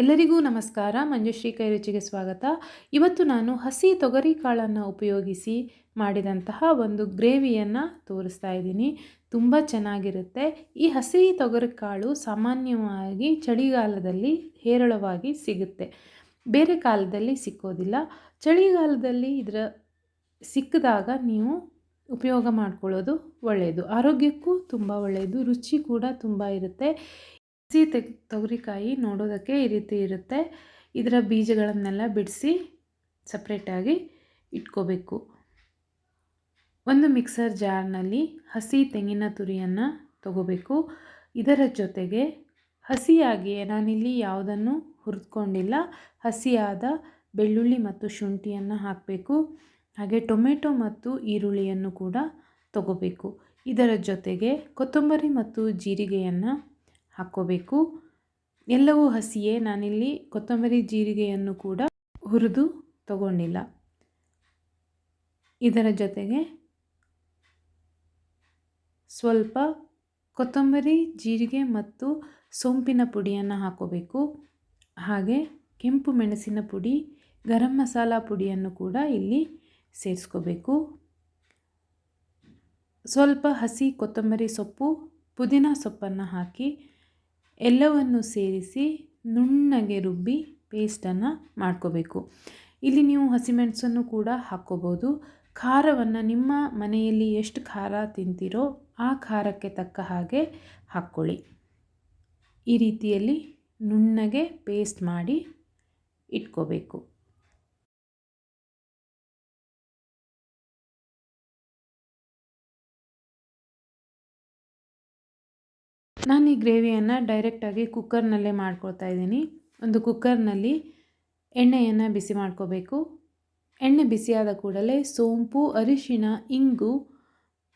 ಎಲ್ಲರಿಗೂ ನಮಸ್ಕಾರ. ಮಂಜುಶ್ರೀ ಕೈ ರುಚಿಗೆ ಸ್ವಾಗತ. ಇವತ್ತು ನಾನು ಹಸಿ ತೊಗರಿ ಕಾಳನ್ನು ಉಪಯೋಗಿಸಿ ಮಾಡಿದಂತಹ ಒಂದು ಗ್ರೇವಿಯನ್ನು ತೋರಿಸ್ತಾ ಇದ್ದೀನಿ. ತುಂಬ ಚೆನ್ನಾಗಿರುತ್ತೆ. ಈ ಹಸಿ ತೊಗರಿ ಕಾಳು ಸಾಮಾನ್ಯವಾಗಿ ಚಳಿಗಾಲದಲ್ಲಿ ಹೇರಳವಾಗಿ ಸಿಗುತ್ತೆ. ಬೇರೆ ಕಾಲದಲ್ಲಿ ಸಿಕ್ಕೋದಿಲ್ಲ. ಚಳಿಗಾಲದಲ್ಲಿ ಇದರ ಸಿಕ್ಕಿದಾಗ ನೀವು ಉಪಯೋಗ ಮಾಡ್ಕೊಳ್ಳೋದು ಒಳ್ಳೆಯದು ಆರೋಗ್ಯಕ್ಕೂ ತುಂಬ ಒಳ್ಳೆಯದು ರುಚಿ ಕೂಡ ತುಂಬ ಇರುತ್ತೆ. ಹಸಿ ತೆಗ್, ತೊಗರಿಕಾಯಿ ನೋಡೋದಕ್ಕೆ ಈ ರೀತಿ ಇರುತ್ತೆ. ಇದರ ಬೀಜಗಳನ್ನೆಲ್ಲ ಬಿಡಿಸಿ ಸಪ್ರೇಟಾಗಿ ಇಟ್ಕೋಬೇಕು. ಒಂದು ಮಿಕ್ಸರ್ ಜಾರ್ನಲ್ಲಿ ಹಸಿ ತೆಂಗಿನ ತುರಿಯನ್ನು ತಗೋಬೇಕು. ಇದರ ಜೊತೆಗೆ ಹಸಿಯಾಗಿಯೇ ನಾನಿಲ್ಲಿ ಯಾವುದನ್ನು ಹುರಿದುಕೊಂಡಿಲ್ಲ, ಹಸಿಯಾದ ಬೆಳ್ಳುಳ್ಳಿ ಮತ್ತು ಶುಂಠಿಯನ್ನು ಹಾಕಬೇಕು. ಹಾಗೆ ಟೊಮೆಟೊ ಮತ್ತು ಈರುಳ್ಳಿಯನ್ನು ಕೂಡ ತಗೋಬೇಕು. ಇದರ ಜೊತೆಗೆ ಕೊತ್ತಂಬರಿ ಮತ್ತು ಜೀರಿಗೆಯನ್ನು ಹಾಕ್ಕೋಬೇಕು. ಎಲ್ಲವೂ ಹಸಿಯೇ ನಾನಿಲ್ಲಿ ಕೊತ್ತಂಬರಿ ಜೀರಿಗೆಯನ್ನು ಕೂಡ ಹುರಿದು ತಗೊಂಡಿಲ್ಲ. ಇದರ ಜೊತೆಗೆ ಸ್ವಲ್ಪ ಕೊತ್ತಂಬರಿ ಜೀರಿಗೆ ಮತ್ತು ಸೋಂಪಿನ ಪುಡಿಯನ್ನು ಹಾಕೋಬೇಕು ಹಾಗೆ ಕೆಂಪು ಮೆಣಸಿನ ಪುಡಿ, ಗರಂ ಮಸಾಲ ಪುಡಿಯನ್ನು ಕೂಡ ಇಲ್ಲಿ ಸೇರಿಸ್ಕೋಬೇಕು. ಸ್ವಲ್ಪ ಹಸಿ ಕೊತ್ತಂಬರಿ ಸೊಪ್ಪು, ಪುದೀನ ಸೊಪ್ಪನ್ನು ಹಾಕಿ ಎಲ್ಲವನ್ನು ಸೇರಿಸಿ ನುಣ್ಣಗೆ ರುಬ್ಬಿ ಪೇಸ್ಟನ್ನು ಮಾಡ್ಕೋಬೇಕು. ಇಲ್ಲಿ ನೀವು ಹಸಿಮೆಣಸನ್ನು ಕೂಡ ಹಾಕ್ಕೋಬೋದು. ಖಾರವನ್ನು ನಿಮ್ಮ ಮನೆಯಲ್ಲಿ ಎಷ್ಟು ಖಾರ ತಿಂತೀರೋ ಆ ಖಾರಕ್ಕೆ ತಕ್ಕ ಹಾಗೆ ಹಾಕ್ಕೊಳ್ಳಿ. ಈ ರೀತಿಯಲ್ಲಿ ನುಣ್ಣಗೆ ಪೇಸ್ಟ್ ಮಾಡಿ ಇಟ್ಕೋಬೇಕು. ನಾನು ಈ ಗ್ರೇವಿಯನ್ನು ಡೈರೆಕ್ಟಾಗಿ ಕುಕ್ಕರ್ನಲ್ಲೇ ಮಾಡ್ಕೊಳ್ತಾ ಇದ್ದೀನಿ. ಒಂದು ಕುಕ್ಕರ್ನಲ್ಲಿ ಎಣ್ಣೆಯನ್ನು ಬಿಸಿ ಮಾಡ್ಕೋಬೇಕು. ಎಣ್ಣೆ ಬಿಸಿಯಾದ ಕೂಡಲೇ ಸೋಂಪು, ಅರಿಶಿಣ, ಇಂಗು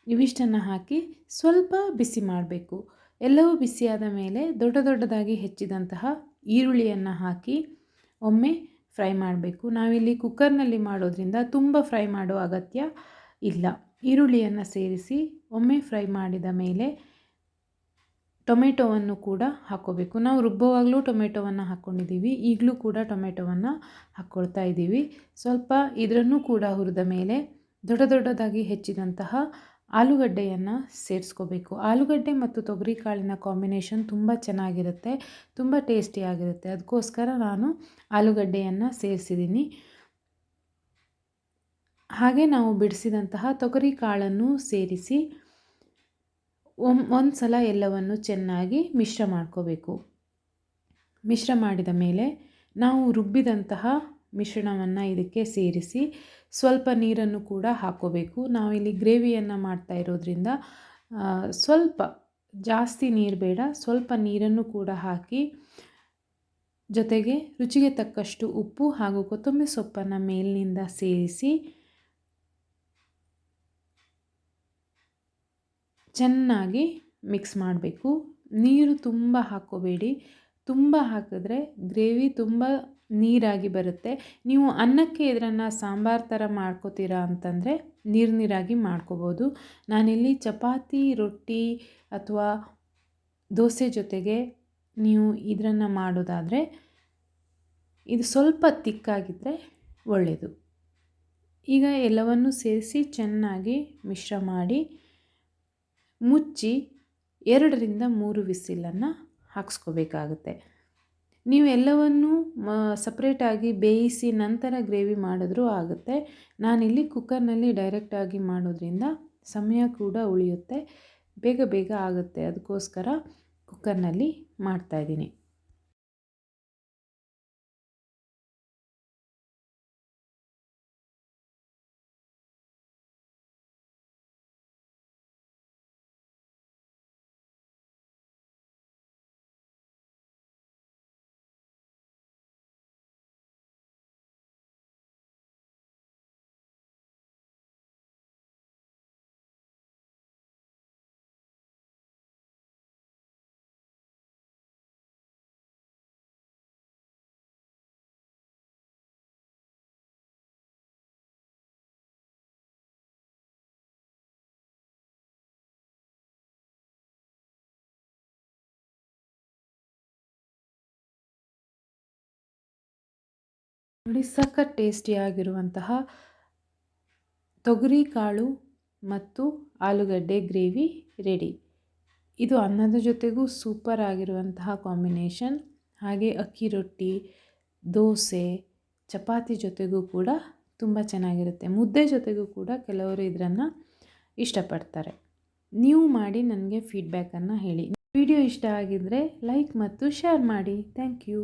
ಇವಿಷ್ಟನ್ನು ಹಾಕಿ ಸ್ವಲ್ಪ ಬಿಸಿ ಮಾಡಬೇಕು. ಎಲ್ಲವೂ ಬಿಸಿಯಾದ ಮೇಲೆ ದೊಡ್ಡ ದೊಡ್ಡದಾಗಿ ಹೆಚ್ಚಿದಂತಹ ಈರುಳ್ಳಿಯನ್ನು ಹಾಕಿ ಒಮ್ಮೆ ಫ್ರೈ ಮಾಡಬೇಕು. ನಾವಿಲ್ಲಿ ಕುಕ್ಕರ್ನಲ್ಲಿ ಮಾಡೋದ್ರಿಂದ ತುಂಬ ಫ್ರೈ ಮಾಡೋ ಅಗತ್ಯ ಇಲ್ಲ. ಈರುಳ್ಳಿಯನ್ನು ಸೇರಿಸಿ ಒಮ್ಮೆ ಫ್ರೈ ಮಾಡಿದ ಮೇಲೆ ಟೊಮೆಟೊವನ್ನು ಕೂಡ ಹಾಕ್ಕೋಬೇಕು. ನಾವು ರುಬ್ಬುವಾಗಲೂ ಟೊಮೆಟೊವನ್ನು ಹಾಕ್ಕೊಂಡಿದ್ದೀವಿ. ಈಗಲೂ ಕೂಡ ಟೊಮೆಟೊವನ್ನು ಹಾಕ್ಕೊಳ್ತಾ ಇದ್ದೀವಿ. ಸ್ವಲ್ಪ ಇದರನ್ನು ಕೂಡ ಹುರಿದ ಮೇಲೆ ದೊಡ್ಡ ದೊಡ್ಡದಾಗಿ ಹೆಚ್ಚಿದಂತಹ ಆಲೂಗಡ್ಡೆಯನ್ನು ಸೇರಿಸ್ಕೋಬೇಕು. ಆಲೂಗಡ್ಡೆ ಮತ್ತು ತೊಗರಿ ಕಾಳಿನ ಕಾಂಬಿನೇಷನ್ ತುಂಬ ಚೆನ್ನಾಗಿರುತ್ತೆ, ತುಂಬ ಟೇಸ್ಟಿಯಾಗಿರುತ್ತೆ. ಅದಕ್ಕೋಸ್ಕರ ನಾನು ಆಲೂಗಡ್ಡೆಯನ್ನು ಸೇರಿಸಿದ್ದೀನಿ. ಹಾಗೆ ನಾವು ಬಿಡಿಸಿದಂತಹ ತೊಗರಿ ಕಾಳನ್ನು ಸೇರಿಸಿ ಒಂದು ಸಲ ಎಲ್ಲವನ್ನು ಚೆನ್ನಾಗಿ ಮಿಶ್ರ ಮಾಡ್ಕೋಬೇಕು. ಮಿಶ್ರ ಮಾಡಿದ ಮೇಲೆ ನಾವು ರುಬ್ಬಿದಂತಹ ಮಿಶ್ರಣವನ್ನು ಇದಕ್ಕೆ ಸೇರಿಸಿ ಸ್ವಲ್ಪ ನೀರನ್ನು ಕೂಡ ಹಾಕ್ಕೋಬೇಕು ನಾವಿಲ್ಲಿ ಗ್ರೇವಿಯನ್ನು ಮಾಡ್ತಾ ಇರೋದ್ರಿಂದ ಸ್ವಲ್ಪ ಜಾಸ್ತಿ ನೀರು ಬೇಡ, ಸ್ವಲ್ಪ ನೀರನ್ನು ಕೂಡ ಹಾಕಿ ಜೊತೆಗೆ ರುಚಿಗೆ ತಕ್ಕಷ್ಟು ಉಪ್ಪು ಹಾಗೂ ಕೊತ್ತಂಬರಿ ಸೊಪ್ಪನ್ನು ಮೇಲಿನಿಂದ ಸೇರಿಸಿ ಚೆನ್ನಾಗಿ ಮಿಕ್ಸ್ ಮಾಡಬೇಕು. ನೀರು ತುಂಬ ಹಾಕ್ಕೋಬೇಡಿ. ತುಂಬ ಹಾಕಿದ್ರೆ ಗ್ರೇವಿ ತುಂಬ ನೀರಾಗಿ ಬರುತ್ತೆ. ನೀವು ಅನ್ನಕ್ಕೆ ಇದನ್ನು ಸಾಂಬಾರು ಥರ ಮಾಡ್ಕೋತೀರಾ ಅಂತಂದರೆ ನೀರು ನೀರಾಗಿ ಮಾಡ್ಕೋಬೋದು. ನಾನಿಲ್ಲಿ ಚಪಾತಿ, ರೊಟ್ಟಿ ಅಥವಾ ದೋಸೆ ಜೊತೆಗೆ ನೀವು ಇದನ್ನು ಮಾಡೋದಾದರೆ ಇದು ಸ್ವಲ್ಪ ತಿಕ್ಕಾಗಿದ್ದರೆ ಒಳ್ಳೆಯದು ಈಗ ಎಲ್ಲವನ್ನು ಸೇರಿಸಿ ಚೆನ್ನಾಗಿ ಮಿಶ್ರ ಮಾಡಿ ಮುಚ್ಚಿ ಎರಡರಿಂದ ಮೂರು ವಿಸಿಲನ್ನು ಹಾಕ್ಸ್ಕೋಬೇಕಾಗುತ್ತೆ. ನೀವು ಮ ಸಪ್ರೇಟಾಗಿ ಬೇಯಿಸಿ ನಂತರ ಗ್ರೇವಿ ಮಾಡಿದ್ರೂ ಆಗುತ್ತೆ. ನಾನಿಲ್ಲಿ ಕುಕ್ಕರ್ನಲ್ಲಿ ಡೈರೆಕ್ಟಾಗಿ ಮಾಡೋದ್ರಿಂದ ಸಮಯ ಕೂಡ ಉಳಿಯುತ್ತೆ. ಬೇಗ ಬೇಗ ಆಗುತ್ತೆ. ಅದಕ್ಕೋಸ್ಕರ ಕುಕ್ಕರ್ನಲ್ಲಿ ಮಾಡ್ತಾಯಿದ್ದೀನಿ ನೋಡಿ ಸಖತ್ ಟೇಸ್ಟಿಯಾಗಿರುವಂತಹ ತೊಗರಿ ಕಾಳು ಮತ್ತು ಆಲೂಗಡ್ಡೆ ಗ್ರೇವಿ ರೆಡಿ. ಇದು ಅನ್ನದ ಜೊತೆಗೂ ಸೂಪರ್ ಆಗಿರುವಂತಹ ಕಾಂಬಿನೇಷನ್. ಹಾಗೆ ಅಕ್ಕಿ ರೊಟ್ಟಿ, ದೋಸೆ, ಚಪಾತಿ ಜೊತೆಗೂ ಕೂಡ ತುಂಬ ಚೆನ್ನಾಗಿರುತ್ತೆ. ಮುದ್ದೆ ಜೊತೆಗೂ ಕೂಡ ಕೆಲವರು ಇದನ್ನು ಇಷ್ಟಪಡ್ತಾರೆ. ನೀವು ಮಾಡಿ ನನಗೆ ಫೀಡ್ಬ್ಯಾಕನ್ನು ಹೇಳಿ. ವಿಡಿಯೋ ಇಷ್ಟ ಆಗಿದ್ದರೆ ಲೈಕ್ ಮತ್ತು ಶೇರ್ ಮಾಡಿ. Thank you